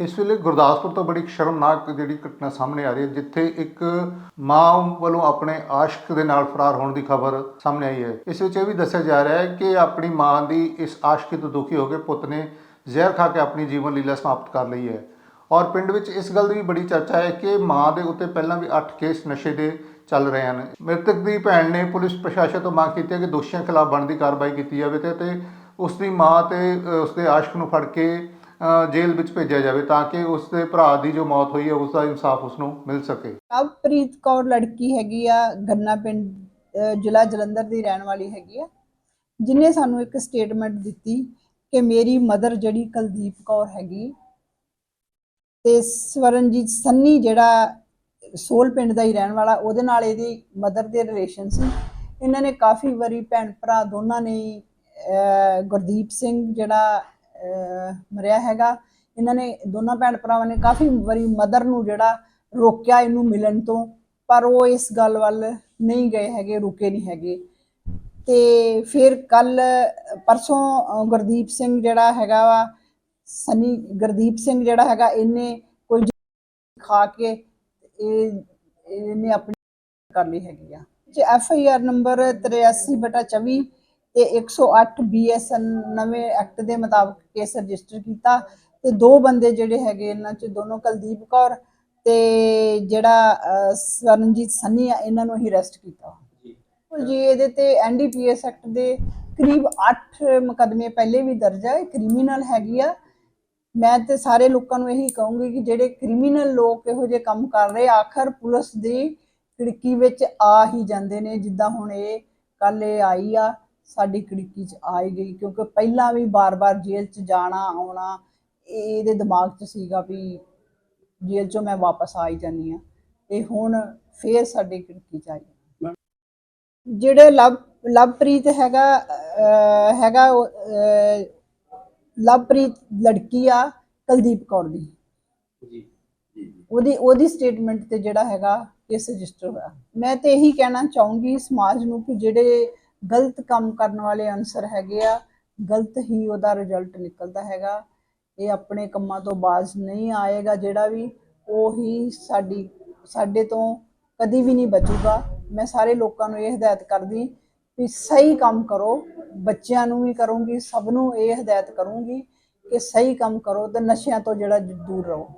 ਇਸ ਵੇਲੇ ਗੁਰਦਾਸਪੁਰ ਤੋਂ ਬੜੀ ਸ਼ਰਮਨਾਕ ਜਿਹੜੀ ਘਟਨਾ ਸਾਹਮਣੇ ਆ ਰਹੀ ਹੈ ਜਿੱਥੇ ਇੱਕ ਮਾਂ ਵੱਲੋਂ ਆਪਣੇ ਆਸ਼ਕ ਦੇ ਨਾਲ ਫਰਾਰ ਹੋਣ ਦੀ ਖਬਰ ਸਾਹਮਣੇ ਆਈ ਹੈ। ਇਸ ਵਿੱਚ ਇਹ ਵੀ ਦੱਸਿਆ ਜਾ ਰਿਹਾ ਹੈ ਕਿ ਆਪਣੀ ਮਾਂ ਦੀ ਇਸ ਆਸ਼ਕੀ ਤੋਂ ਦੁਖੀ ਹੋ ਕੇ ਪੁੱਤ ਨੇ ਜ਼ਹਿਰ ਖਾ ਕੇ ਆਪਣੀ ਜੀਵਨ ਲੀਲਾ ਸਮਾਪਤ ਕਰ ਲਈ ਹੈ। ਔਰ ਪਿੰਡ ਵਿੱਚ ਇਸ ਗੱਲ ਦੀ ਵੀ ਬੜੀ ਚਰਚਾ ਹੈ ਕਿ ਮਾਂ ਦੇ ਉੱਤੇ ਪਹਿਲਾਂ ਵੀ 8 ਕੇਸ ਨਸ਼ੇ ਦੇ ਚੱਲ ਰਹੇ ਹਨ। ਮ੍ਰਿਤਕ ਦੀ ਭੈਣ ਨੇ ਪੁਲਿਸ ਪ੍ਰਸ਼ਾਸਨ ਤੋਂ ਮੰਗ ਕੀਤੀ ਹੈ ਕਿ ਦੋਸ਼ੀਆਂ ਖਿਲਾਫ ਬਣਦੀ ਕਾਰਵਾਈ ਕੀਤੀ ਜਾਵੇ ਤੇ ਉਸ ਦੀ ਮਾਂ ਤੇ ਅ, ਉਸ ਦੇ ਆਸ਼ਕ ਨੂੰ ਫੜ ਕੇ ਜੇਲ੍ਹ ਵਿੱਚ ਭੇਜਿਆ ਜਾਵੇ ਤਾਂ ਕਿ ਉਸ ਦੇ ਭਰਾ ਦੀ ਜੋ ਮੌਤ ਹੋਈ ਹੈ ਉਸ ਦਾ ਇਨਸਾਫ ਉਸ ਨੂੰ ਮਿਲ ਸਕੇ। ਲਵਪ੍ਰੀਤ ਕੌਰ ਲੜਕੀ ਹੈਗੀ ਆ ਗੰਨਾ ਪਿੰਡ ਜ਼ਿਲ੍ਹਾ ਜਲੰਧਰ ਦੀ ਰਹਿਣ ਵਾਲੀ ਹੈਗੀ ਆ ਜਿਨੇ ਸਾਨੂੰ ਇੱਕ ਸਟੇਟਮੈਂਟ ਦਿੱਤੀ ਕਿ ਮੇਰੀ ਮਦਰ ਜਿਹੜੀ ਕੁਲਦੀਪ ਕੌਰ ਹੈਗੀ ਤੇ ਸਵਰਨਜੀਤ ਸੰਨੀ ਜਿਹੜਾ ਸੋਲ ਪਿੰਡ ਦਾ ਹੀ ਰਹਿਣ ਵਾਲਾ ਉਹਦੇ ਨਾਲ ਇਹਦੀ ਮਦਰ ਦੇ ਰਿਲੇਸ਼ਨ ਸੀ। ਇਹਨਾਂ ਨੇ ਕਾਫੀ ਵਾਰੀ ਭੈਣ ਭਰਾ ਦੋਨਾਂ ਨੇ ਅਹ, ਗੁਰਦੀਪ ਸਿੰਘ ਜਿਹੜਾ ਮਰਿਆ ਹੈਗਾ। ਇਹਨਾਂ ਨੇ ਦੋਨਾਂ ਭੈਣ ਭਰਾਵਾਂ ਨੇ ਕਾਫੀ ਵਾਰੀ ਮਦਰ ਨੂੰ ਜਿਹੜਾ ਰੋਕਿਆ ਇਹਨੂੰ ਮਿਲਣ ਤੋਂ, ਪਰ ਉਹ ਇਸ ਗੱਲ ਵੱਲ ਨਹੀਂ ਗਏ ਹੈਗੇ, ਰੁਕੇ ਨਹੀਂ ਹੈਗੇ। ਤੇ ਫਿਰ ਕੱਲ, ਪਰਸੋਂ ਗੁਰਦੀਪ ਸਿੰਘ ਜਿਹੜਾ ਹੈਗਾ ਵਾ, ਸਨੀ, ਗੁਰਦੀਪ ਸਿੰਘ ਜਿਹੜਾ ਹੈਗਾ, ਇਹਨੇ ਕੋਈ ਖਾ ਕੇ ਇਹ, ਇਹਨੇ ਆਪਣੀ ਕਰ ਲਈ ਹੈਗੀ ਆ। ਜੇ ਐਫ ਆਈ ਆਰ ਨੰਬਰ 83/24 ਤੇ 108 ਬੀਐਸਐਨ ਨਵੇਂ ਐਕਟ ਦੇ ਮੁਤਾਬਕ ਕੇਸ ਰਜਿਸਟਰ ਕੀਤਾ ਤੇ ਦੋ ਬੰਦੇ ਜਿਹੜੇ ਹੈਗੇ ਇਹਨਾਂ ਚ ਦੋਨੋਂ ਕੁਲਦੀਪ ਕੌਰ ਤੇ ਜਿਹੜਾ ਅ, ਸਵਰਨਜੀਤ ਸੰਨੀ ਆ ਇਹਨਾਂ ਨੂੰ ਹੀ ਅਰੈਸਟ ਕੀਤਾ ਜੀ। ਇਹਦੇ ਤੇ ਐਨਡੀਪੀਐਸ ਐਕਟ ਦੇ ਕਰੀਬ 8 ਮੁਕੱਦਮੇ ਪਹਿਲੇ ਵੀ ਦਰਜ ਹੈ ਕ੍ਰਿਮੀਨਲ ਹੈਗੀ ਆ। ਮੈਂ ਤੇ ਸਾਰੇ ਲੋਕਾਂ ਨੂੰ ਇਹੀ ਕਹੂੰਗੀ ਕਿ ਜਿਹੜੇ ਕ੍ਰਿਮੀਨਲ ਲੋਕ ਇਹੋ ਜਿਹੇ ਕੰਮ ਕਰ ਰਹੇ ਆਖਰ ਪੁਲਿਸ ਦੀ ਖਿੜਕੀ ਵਿੱਚ ਆ ਹੀ ਜਾਂਦੇ ਨੇ ਜਿੱਦਾਂ ਹੁਣ ਇਹ ਕੱਲ ਇਹ ਆਈ ਆ। ਸਾਡੀ ਖਿੜਕੀ 'ਚ ਆਈ ਗਈ ਕਿਉਂਕਿ ਪਹਿਲਾਂ ਵੀ ਬਾਰ-ਬਾਰ ਜੇਲ੍ਹ 'ਚ ਜਾਣਾ ਆਉਣਾ ਇਹ ਇਹਦੇ ਦਿਮਾਗ 'ਚ ਸੀਗਾ ਵੀ ਜੇਲ੍ਹ 'ਚੋਂ ਮੈਂ ਵਾਪਸ ਆ ਹੀ ਜਾਨੀ ਆ ਤੇ ਹੁਣ ਫੇਰ ਸਾਡੀ ਖਿੜਕੀ 'ਚ ਆਈ ਜਿਹੜੇ ਲਵ ਲਵਪ੍ਰੀਤ ਹੈਗਾ ਹੈਗਾ ਲਵਪ੍ਰੀਤ ਲੜਕੀ ਆ ਕੁਲਦੀਪ ਕੌਰ ਦੀ। ਜੀ ਜੀ ਉਹਦੀ ਉਹਦੀ ਸਟੇਟਮੈਂਟ ਤੇ ਜਿਹੜਾ ਹੈਗਾ ਕੇਸ ਰਜਿਸਟਰ ਹੋਇਆ। ਮੈਂ ਤੇ ਇਹੀ ਕਹਿਣਾ ਚਾਹੂੰਗੀ ਸਮਾਜ ਨੂੰ ਕਿ ਜਿਹੜੇ ਗਲਤ ਕੰਮ ਕਰਨ ਵਾਲੇ ਅਨਸਰ ਹੈਗੇ ਆ, ਗਲਤ ਹੀ ਉਹਦਾ ਰਿਜ਼ਲਟ ਨਿਕਲਦਾ ਹੈਗਾ। ਇਹ ਆਪਣੇ ਕੰਮਾਂ ਤੋਂ ਬਾਜ਼ ਨਹੀਂ ਆਏਗਾ, ਜਿਹੜਾ ਵੀ ਉਹੀ ਸਾਡੀ, ਸਾਡੇ ਤੋਂ ਕਦੀ ਵੀ ਨਹੀਂ ਬਚੂਗਾ। ਮੈਂ ਸਾਰੇ ਲੋਕਾਂ ਨੂੰ ਇਹ ਹਦਾਇਤ ਕਰਦੀ ਵੀ ਸਹੀ ਕੰਮ ਕਰੋ, ਬੱਚਿਆਂ ਨੂੰ ਵੀ ਕਰੂੰਗੀ, ਸਭ ਨੂੰ ਇਹ ਹਦਾਇਤ ਕਰੂੰਗੀ ਕਿ ਸਹੀ ਕੰਮ ਕਰੋ ਤੇ ਨਸ਼ਿਆਂ ਤੋਂ ਜਿਹੜਾ ਦੂਰ ਰਹੋ।